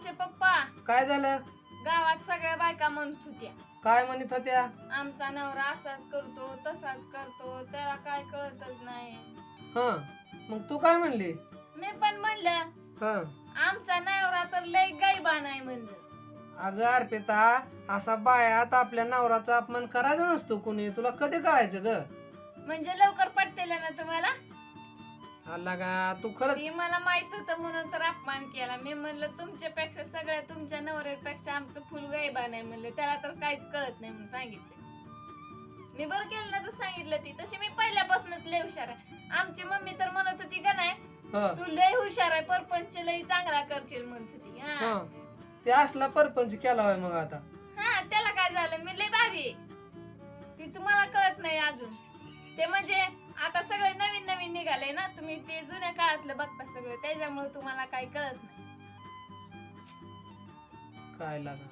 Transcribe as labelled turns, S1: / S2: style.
S1: आमचे पप्पा.
S2: काय झालं?
S1: गावात सगळ्या बायका म्हणत होत्या.
S2: काय म्हणत होत्या?
S1: आमचा नवरा असाच करतो तसाच करतो त्याला काय कळतच नाही.
S2: ह मग तू काय म्हणली?
S1: मी पण म्हणलं
S2: ह.
S1: आमचा नवरा तर लय गायबा नाही म्हणलं.
S2: अगं अर्पिता असा बायात आपल्या नवराचा अपमान करायचा नसतो कुणी. तुला कधी कळायचं ग?
S1: म्हणजे लवकर पटतेल ना तुम्हाला?
S2: आला का तू खरंच
S1: ती मला माहीत होतं म्हणून अपमान केला. मी म्हणलं तुमच्यापेक्षा सगळ्या तुमच्या नवऱ्यापेक्षा आमचं फुल गायबा नाही म्हणलं. त्याला तर काहीच कळत नाही म्हणून सांगितलं. मी बरं केलं ना तर सांगितलं ती. तशी मी पहिल्यापासूनच लय हुशार आहे. आमची मम्मी तर म्हणत होती का नाही
S2: ह.
S1: तू लय हुशार आहे परपंच लय चांगला करशील म्हणत होती. ह.
S2: ते असला परपंच केला होय मग आता.
S1: हा त्याला काय झालं? मी लय भारी आहे. ती तुम्हाला कळत नाही अजून. ते म्हणजे निघाले ना तुम्ही ते जुन्या काळातलं बघता सगळं त्याच्यामुळे तुम्हाला काही कळत नाही.
S2: काय लागा